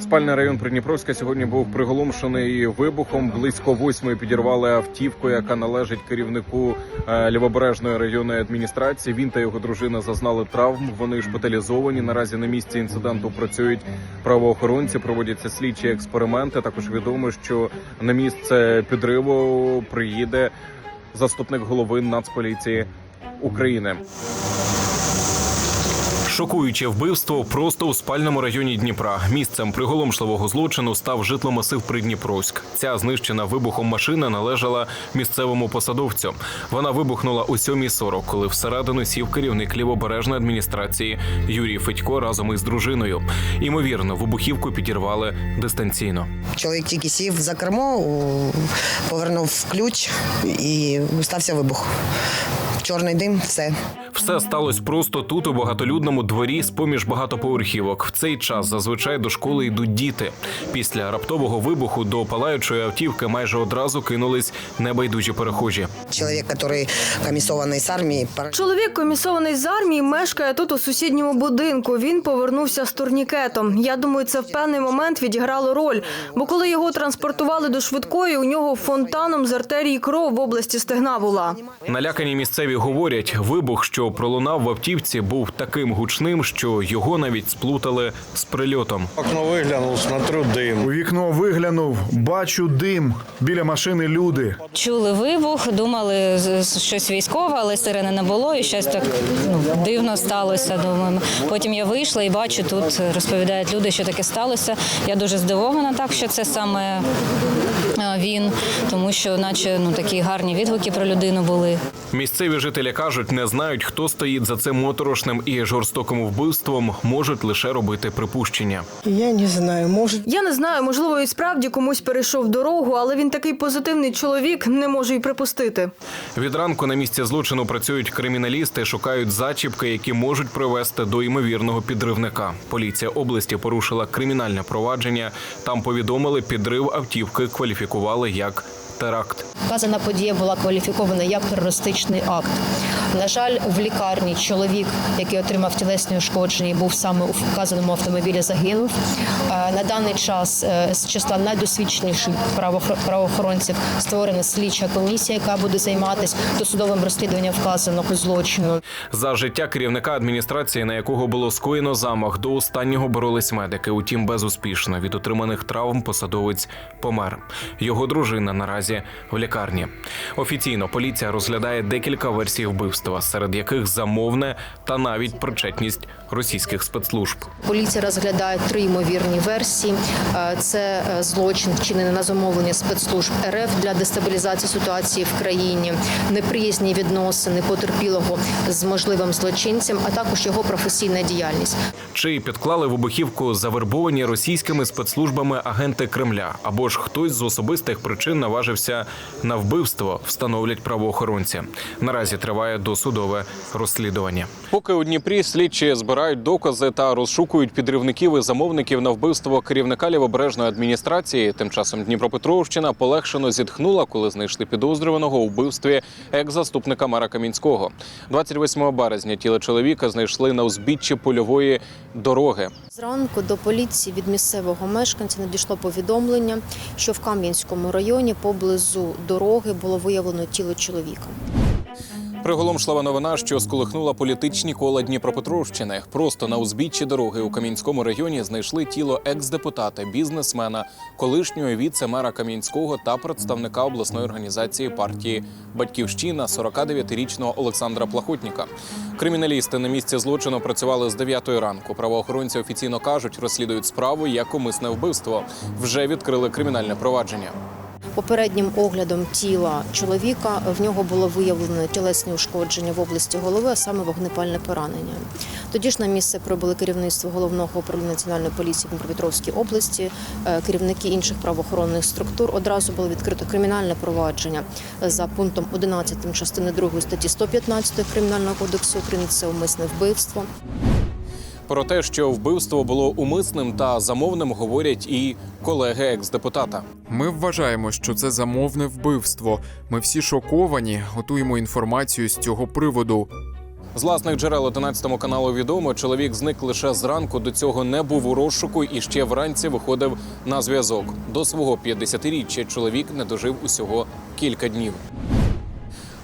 Спальний район Придніпровська сьогодні був приголомшений вибухом. Близько восьмої підірвали автівку, яка належить керівнику е, лівобережної районної адміністрації. Він та його дружина зазнали травм. Вони шпиталізовані. Наразі на місці інциденту працюють правоохоронці, проводяться слідчі експерименти. Також відомо, що на місце підриву приїде заступник голови Нацполіції України. Шокуюче вбивство просто у спальному районі Дніпра. Місцем приголомшливого злочину став житломасив Придніпровськ. Ця знищена вибухом машина належала місцевому посадовцю. Вона вибухнула о 7.40, коли всередину сів керівник лівобережної адміністрації Юрій Федько разом із дружиною. Імовірно, вибухівку підірвали дистанційно. Чоловік тільки сів за кермо, повернув ключ і стався вибух. Чорний дим, все. Все сталося просто тут, у багатолюдному дворі, з поміж багатоповерхівок. В цей час зазвичай до школи йдуть діти. Після раптового вибуху до палаючої автівки майже одразу кинулись небайдужі перехожі. Чоловік, який комісований з армії, Чоловік, комісований з армії, мешкає тут у сусідньому будинку. Він повернувся з турнікетом. Я думаю, це в певний момент відіграло роль. Бо коли його транспортували до швидкої, у нього фонтаном з артерії кров в області стегна була. Налякані місцеві говорять, вибух, що пролунав в автівці, був таким гучним, що його навіть сплутали з прильотом. Окно виглянув, смотрю дим. У вікно виглянув, бачу дим. Біля машини люди. Чули вибух, думали щось військове, але сирени не було, і щось так ну, дивно сталося. Думаємо. Потім я вийшла і бачу, тут розповідають люди, що таке сталося. Я дуже здивована, так що це саме е, він, тому що, наче ну такі гарні відгуки про людину були. Місцеві жителі кажуть, не знають, хто стоїть за цим моторошним і жорстоким вбивством, можуть лише робити припущення. Я не знаю, может, Я не знаю, можливо, і справді комусь перейшов дорогу, але він такий позитивний чоловік, не можу й припустити. Від ранку на місці злочину працюють криміналісти, шукають зачіпки, які можуть привести до ймовірного підривника. Поліція області порушила кримінальне провадження. Там повідомили, підрив автівки кваліфікували як теракт. Вказана подія була кваліфікована як терористичний акт. На жаль, в лікарні чоловік, який отримав тілесні ушкодження, і був саме у вказаному автомобілі, загинув. Е, На даний час е, з числа найдосвідченіших правоохор- правоохоронців створена слідча комісія, яка буде займатися досудовим розслідуванням вказаного злочину. За життя керівника адміністрації, на якого було скоєно замах, до останнього боролись медики. Утім, безуспішно від отриманих травм посадовець помер. Його дружина наразі в лікарні. Офіційно поліція розглядає декілька версій вбивства, серед яких замовне та навіть причетність російських спецслужб. Поліція розглядає три ймовірні версії. Е, Це е, злочин, вчинений на замовлення спецслужб РФ для дестабілізації ситуації в країні, неприязні відносини потерпілого з можливим злочинцем, а також його професійна діяльність. Чи підклали вибухівку завербовані російськими спецслужбами агенти Кремля, або ж хтось з особистих причин наважився на вбивство, встановлять правоохоронці. Наразі триває досудове розслідування. Поки у Дніпрі слідчі збирають докази та розшукують підривників і замовників на вбивство керівника лівобережної адміністрації. Тим часом Дніпропетровщина полегшено зітхнула, коли знайшли підозрюваного у вбивстві екс-заступника мера Камінського. 28 березня тіло чоловіка знайшли на узбіччі польової дороги. Зранку до поліції від місцевого мешканця надійшло повідомлення, що в Кам'янському районі поблизу дороги було виявлено тіло чоловіка. Приголомшлива новина, що сколихнула політичні кола Дніпропетровщини. Просто на узбіччі дороги у Кам'янському районі знайшли тіло екс-депутата, бізнесмена, колишнього віце-мера Кам'янського та представника обласної організації партії Батьківщина 49-річного Олександра Плахотніка. Криміналісти на місці злочину працювали з 9 ранку. Правоохоронці офіційно кажуть, розслідують справу як умисне вбивство. Вже відкрили кримінальне провадження. Попереднім оглядом тіла чоловіка в нього було виявлено тілесні ушкодження в області голови, а саме вогнепальне поранення. Тоді ж на місце прибули керівництво головного управління національної поліції в Дніпропетровській області, е, керівники інших правоохоронних структур. Одразу було відкрито кримінальне провадження за пунктом 11 частини 2 статті 115 кримінального кодексу України. Це умисне вбивство. Про те, що вбивство було умисним та замовним, говорять і колеги екс-депутата. Ми вважаємо, що це замовне вбивство. Ми всі шоковані, готуємо інформацію з цього приводу. З власних джерел 11 каналу відомо, чоловік зник лише зранку. До цього не був у розшуку і ще вранці виходив на зв'язок. До свого 50-річчя чоловік не дожив усього кілька днів.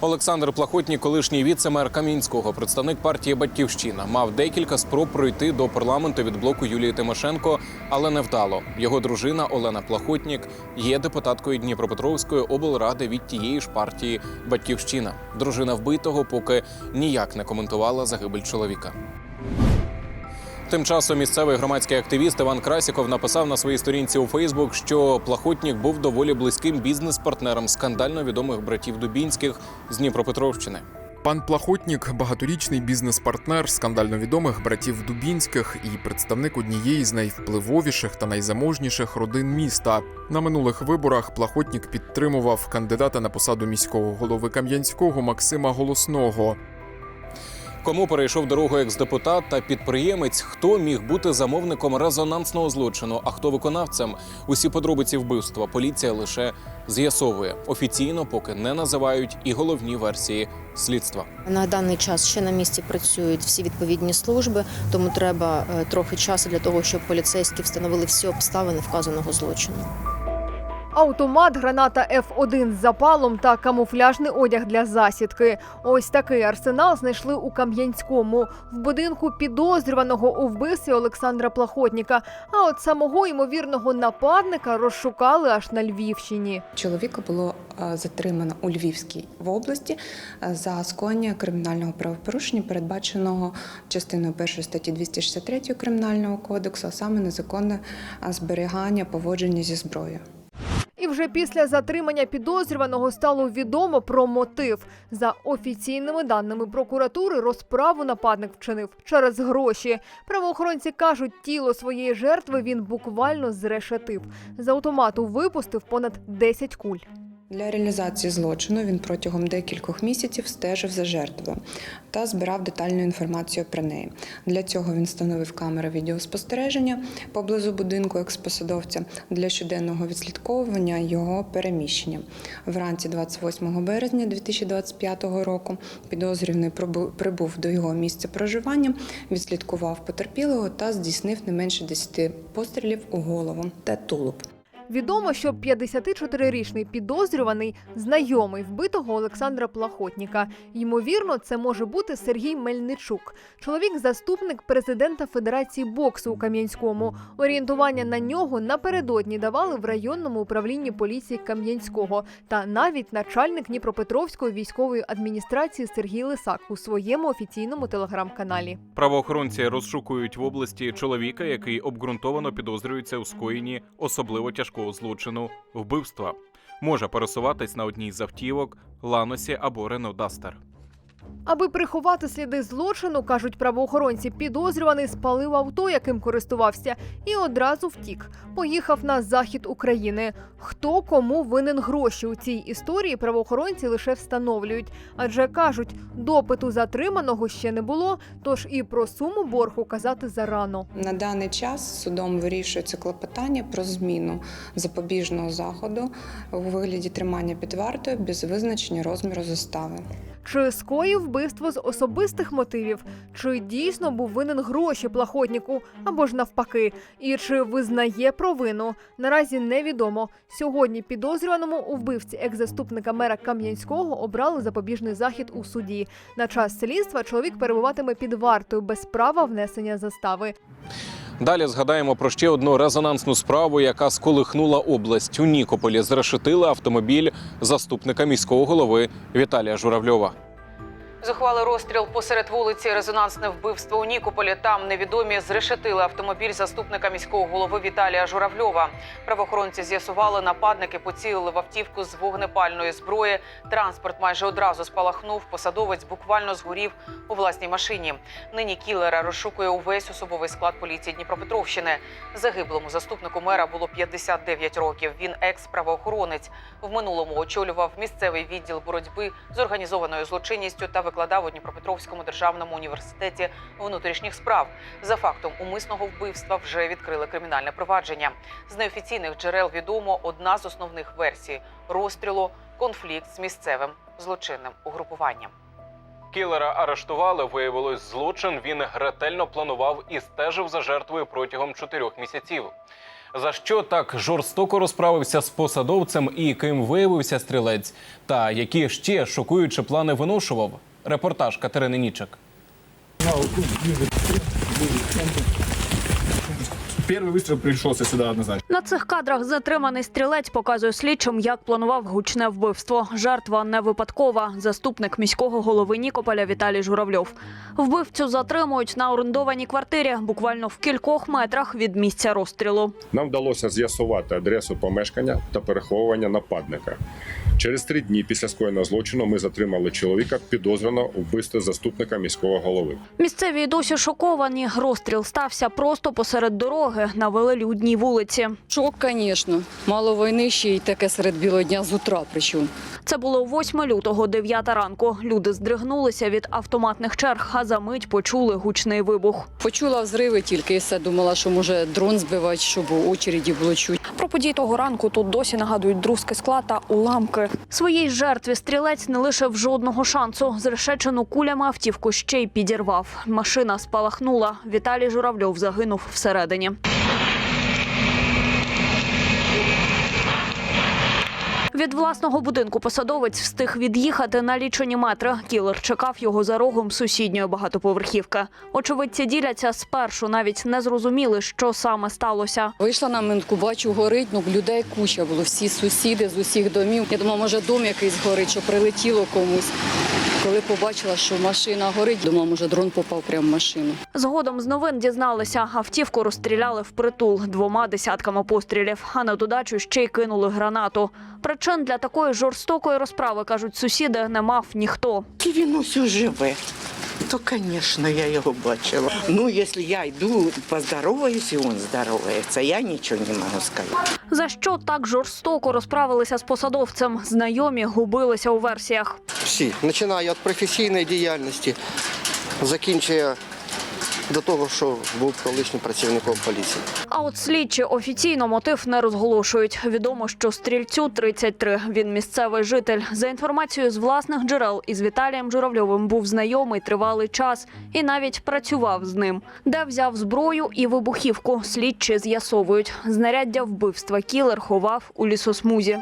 Олександр Плахотній, колишній віце-мер Кам'янського, представник партії Батьківщина, мав декілька спроб пройти до парламенту від блоку Юлії Тимошенко, але не вдало. Його дружина Олена Плахотнік є депутаткою Дніпропетровської облради від тієї ж партії Батьківщина. Дружина вбитого поки ніяк не коментувала загибель чоловіка. Тим часом місцевий громадський активіст Іван Красіков написав на своїй сторінці у Фейсбук, що Плахотнік був доволі близьким бізнес-партнером скандально відомих братів Дубінських з Дніпропетровщини. Пан Плахотнік багаторічний бізнес-партнер скандально відомих братів Дубінських і представник однієї з найвпливовіших та найзаможніших родин міста. На минулих виборах Плахотнік підтримував кандидата на посаду міського голови Кам'янського Максима Голосного. Кому перейшов дорогу екс-депутат та підприємець, хто міг бути замовником резонансного злочину, а хто виконавцем? Усі подробиці вбивства поліція лише з'ясовує. Офіційно поки не називають і головні версії слідства. На даний час ще на місці працюють всі відповідні служби, тому треба е, трохи часу для того, щоб поліцейські встановили всі обставини вказаного злочину. Автомат, граната F1 з запалом та камуфляжний одяг для засідки. Ось такий арсенал знайшли у Кам'янському в будинку підозрюваного у вбивстві Олександра Плахотніка. А от самого ймовірного нападника розшукали аж на Львівщині. Чоловіка було е, затримано у Львівській в області е, за скоєння кримінального правопорушення, передбаченого частиною 1 статті 263 Кримінального кодексу, а саме незаконне е, зберігання поводження зі зброєю. І вже після затримання підозрюваного стало відомо про мотив. За офіційними даними прокуратури, розправу нападник вчинив через гроші. Правоохоронці кажуть, тіло своєї жертви він буквально зрешетив. З автомату випустив понад 10 куль. Для реалізації злочину він протягом декількох місяців стежив за жертвою та збирав детальну інформацію про неї. Для цього він встановив камери відеоспостереження поблизу будинку експосадовця для щоденного відслідковування його переміщення. Вранці 28 березня 2025 року підозрюваний прибув до його місця проживання, відслідкував потерпілого та здійснив не менше 10 пострілів у голову та тулуб. Відомо, що 54-річний підозрюваний знайомий вбитого Олександра Плахотніка. Ймовірно, це може бути Сергій Мельничук. Чоловік заступник президента Федерації боксу у Кам'янському. Орієнтування на нього напередодні давали в районному управлінні поліції Кам'янського та навіть начальник Дніпропетровської військової адміністрації Сергій Лисак у своєму офіційному телеграм-каналі. Правоохоронці розшукують в області чоловіка, який обґрунтовано підозрюється у скоєнні особливо тяжкого злочину вбивства. Може пересуватись на одній з автівок, ланосі або Рено Дастер. Аби приховати сліди злочину, кажуть правоохоронці, підозрюваний спалив авто, яким користувався, і одразу втік. Поїхав на захід України. Хто кому винен гроші у цій історії, правоохоронці лише встановлюють. Адже кажуть, допиту затриманого ще не було, тож і про суму боргу казати зарано. На даний час судом вирішується клопотання про зміну запобіжного заходу у вигляді тримання під вартою без визначення розміру застави. Чи скоїв вбивство з особистих мотивів, чи дійсно був винен гроші плахотніку, або ж навпаки, і чи визнає провину, наразі невідомо. Сьогодні підозрюваному у вбивці екс-заступника мера Кам'янського обрали запобіжний захід у суді. На час слідства чоловік перебуватиме під вартою без права внесення застави. Далі згадаємо про ще одну резонансну справу, яка сколихнула область. У Нікополі зрешетили автомобіль заступника міського голови Віталія Журавльова. Зухвалий розстріл посеред вулиці, резонансне вбивство у Нікополі. Там невідомі зрешетили автомобіль заступника міського голови Віталія Журавльова. Правоохоронці з'ясували, нападники поцілили в автівку з вогнепальної зброї. Транспорт майже одразу спалахнув. Посадовець буквально згорів у власній машині. Нині кілера розшукує увесь особовий склад поліції Дніпропетровщини. Загиблому заступнику мера було 59 років. Він екс-правоохоронець. В минулому очолював місцевий відділ боротьби з організованою злочинністю та викладав у Дніпропетровському державному університеті внутрішніх справ. За фактом умисного вбивства вже відкрили кримінальне провадження. З неофіційних джерел відомо одна з основних версій розстрілу конфлікт з місцевим злочинним угрупуванням. Кілера арештували. Виявилось, злочин він ретельно планував і стежив за жертвою протягом чотирьох місяців. За що так жорстоко розправився з посадовцем і ким виявився стрілець? Та які ще шокуючі плани виношував? Репортаж Катерини Нічик. Первый выстрел пришелся сюда однозначно. На цих кадрах затриманий стрілець показує слідчим, як планував гучне вбивство. Жертва не випадкова. Заступник міського голови Нікополя Віталій Журавльов. Вбивцю затримують на орендованій квартирі, буквально в кількох метрах від місця розстрілу. Нам вдалося з'ясувати адресу помешкання та переховування нападника. Через три дні після скоєного злочину ми затримали чоловіка підозрюваного у вбивстві заступника міського голови. Місцеві й досі шоковані. Розстріл стався просто посеред дороги на велелюдній вулиці. Шок, звісно. Мало війни ще й таке серед білого дня з утра. Причому Це було 8 лютого, 9 ранку. Люди здригнулися від автоматних черг, а за мить почули гучний вибух. почула взриви тільки і все думала, що може дрон збивати, щоб у очереді було чуть. Про події того ранку тут досі нагадують друзки скла та уламки. Своїй жертві стрілець не лишив жодного шансу. Зрешечену кулями автівку ще й підірвав. Машина спалахнула. Віталій Журавльов загинув всередині. Від власного будинку посадовець встиг від'їхати на лічені метри. Кілер чекав його за рогом сусідньої багатоповерхівки. Очевидці діляться спершу, навіть не зрозуміли, що саме сталося. Вийшла на минку, бачу, горить, ну людей куча було, всі сусіди з усіх домів. Я думала, може дом якийсь горить, що прилетіло комусь. Коли побачила, що машина горить, думала, може дрон попав прямо в машину. Згодом з новин дізналися, автівку розстріляли впритул двома десятками пострілів, а на додачу ще й кинули гранату. Причин для такої жорстокої розправи, кажуть сусіди, не мав ніхто. І він усю живе. То, звісно, я його бачила. Ну, якщо я йду, поздороваюсь, і він здоровається, я нічого не можу сказати. За що так жорстоко розправилися з посадовцем? Знайомі губилися у версіях. Всі, починаю від професійної діяльності, закінчує до того, що був колишнім працівником поліції. А от слідчі офіційно мотив не розголошують. Відомо, що стрільцю 33. Він місцевий житель. За інформацією з власних джерел із Віталієм Журавльовим був знайомий тривалий час і навіть працював з ним. Де взяв зброю і вибухівку. Слідчі з'ясовують. Знаряддя вбивства кілер ховав у лісосмузі.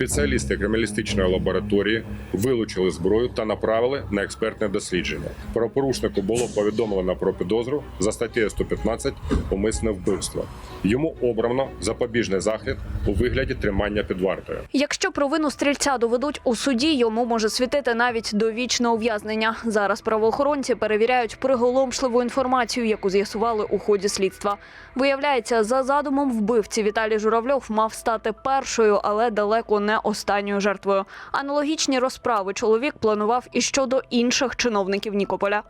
Спеціалісти криміналістичної лабораторії вилучили зброю та направили на експертне дослідження. Правопорушнику було повідомлено про підозру за статтею 115 умисне вбивство. Йому обрано запобіжний захід у вигляді тримання під вартою. Якщо провину стрільця доведуть у суді, йому може світити навіть довічне ув'язнення. Зараз правоохоронці перевіряють приголомшливу інформацію, яку з'ясували у ході слідства. Виявляється, за задумом вбивці Віталій Журавльов мав стати першою, але далеко не останньою жертвою. Аналогічні розправи чоловік планував і щодо інших чиновників Нікополя.